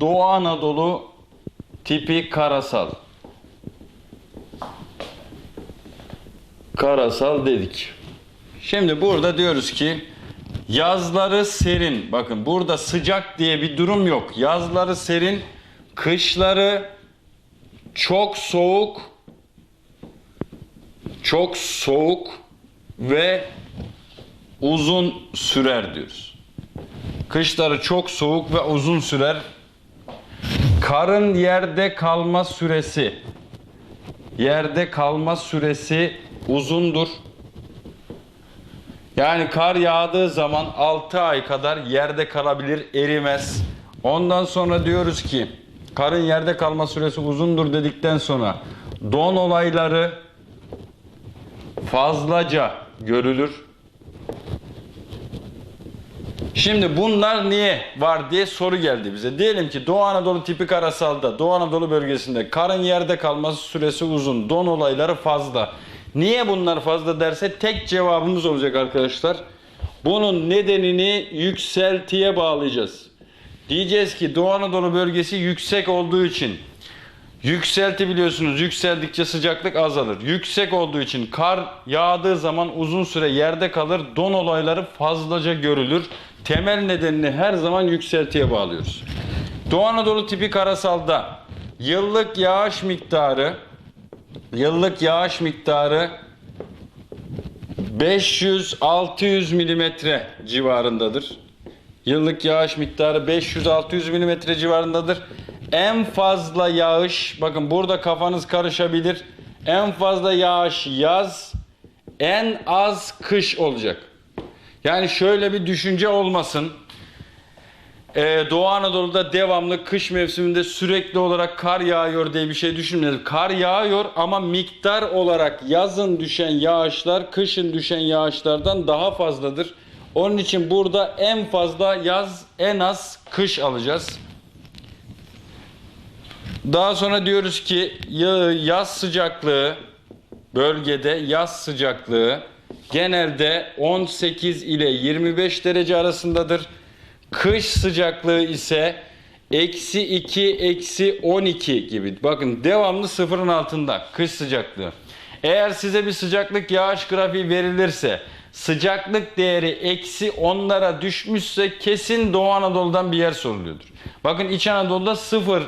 Doğu Anadolu tipi karasal. Karasal dedik. Şimdi burada diyoruz ki yazları serin. Bakın burada sıcak diye bir durum yok. Yazları serin, kışları çok soğuk, çok soğuk ve uzun sürer diyoruz. Kışları çok soğuk ve uzun sürer. Karın yerde kalma süresi yerde kalma süresi uzundur. Yani kar yağdığı zaman 6 ay kadar yerde kalabilir, erimez. Ondan sonra diyoruz ki karın yerde kalma süresi uzundur dedikten sonra don olayları fazlaca görülür. Şimdi bunlar niye var diye soru geldi bize. Diyelim ki Doğu Anadolu tipi karasalda, Doğu Anadolu bölgesinde karın yerde kalması süresi uzun, don olayları fazla. Niye bunlar fazla derse tek cevabımız olacak arkadaşlar. Bunun nedenini yükseltiye bağlayacağız. Diyeceğiz ki Doğu Anadolu bölgesi yüksek olduğu için Yükselti biliyorsunuz yükseldikçe sıcaklık azalır. Yüksek olduğu için kar yağdığı zaman uzun süre yerde kalır. Don olayları fazlaca görülür. Temel nedenini her zaman yükseltiye bağlıyoruz. Doğu Anadolu tipi karasalda yıllık yağış miktarı yıllık yağış miktarı 500-600 milimetre civarındadır. Yıllık yağış miktarı 500-600 milimetre civarındadır. En fazla yağış, bakın burada kafanız karışabilir. En fazla yağış yaz, en az kış olacak. Yani şöyle bir düşünce olmasın. Ee, Doğu Anadolu'da devamlı kış mevsiminde sürekli olarak kar yağıyor diye bir şey düşünmeyelim. Kar yağıyor ama miktar olarak yazın düşen yağışlar kışın düşen yağışlardan daha fazladır. Onun için burada en fazla yaz en az kış alacağız. Daha sonra diyoruz ki ya- yaz sıcaklığı bölgede yaz sıcaklığı genelde 18 ile 25 derece arasındadır. Kış sıcaklığı ise eksi 2 eksi 12 gibi. Bakın devamlı sıfırın altında kış sıcaklığı. Eğer size bir sıcaklık yağış grafiği verilirse sıcaklık değeri eksi 10'lara düşmüşse kesin Doğu Anadolu'dan bir yer soruluyordur. Bakın İç Anadolu'da sıfır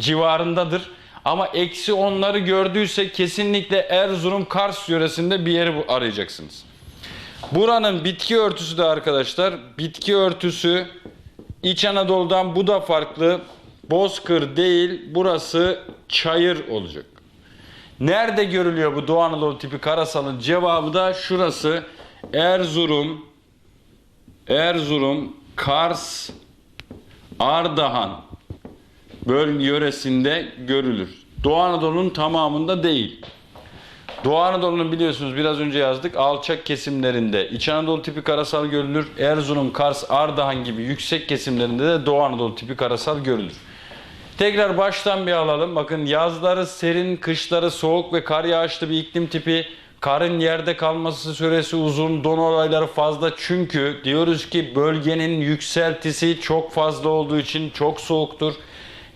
civarındadır. Ama eksi onları gördüyse kesinlikle Erzurum Kars yöresinde bir yeri arayacaksınız. Buranın bitki örtüsü de arkadaşlar bitki örtüsü İç Anadolu'dan bu da farklı. Bozkır değil burası çayır olacak. Nerede görülüyor bu Doğu Anadolu tipi karasalın cevabı da şurası Erzurum, Erzurum, Kars, Ardahan bölge yöresinde görülür. Doğu Anadolu'nun tamamında değil. Doğu Anadolu'nun biliyorsunuz biraz önce yazdık alçak kesimlerinde İç Anadolu tipi karasal görülür. Erzurum, Kars, Ardahan gibi yüksek kesimlerinde de Doğu Anadolu tipi karasal görülür. Tekrar baştan bir alalım. Bakın yazları serin, kışları soğuk ve kar yağışlı bir iklim tipi. Karın yerde kalması süresi uzun, don olayları fazla. Çünkü diyoruz ki bölgenin yükseltisi çok fazla olduğu için çok soğuktur.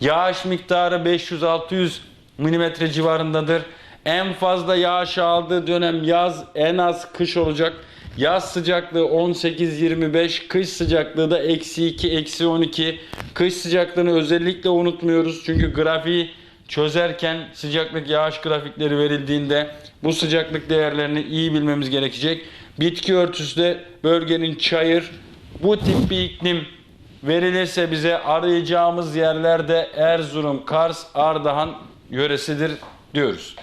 Yağış miktarı 500-600 milimetre civarındadır. En fazla yağış aldığı dönem yaz, en az kış olacak. Yaz sıcaklığı 18-25, kış sıcaklığı da eksi 2, eksi 12. Kış sıcaklığını özellikle unutmuyoruz. Çünkü grafiği çözerken sıcaklık yağış grafikleri verildiğinde bu sıcaklık değerlerini iyi bilmemiz gerekecek. Bitki örtüsü de bölgenin çayır, bu tip bir iklim verilirse bize arayacağımız yerlerde Erzurum, Kars, Ardahan yöresidir diyoruz.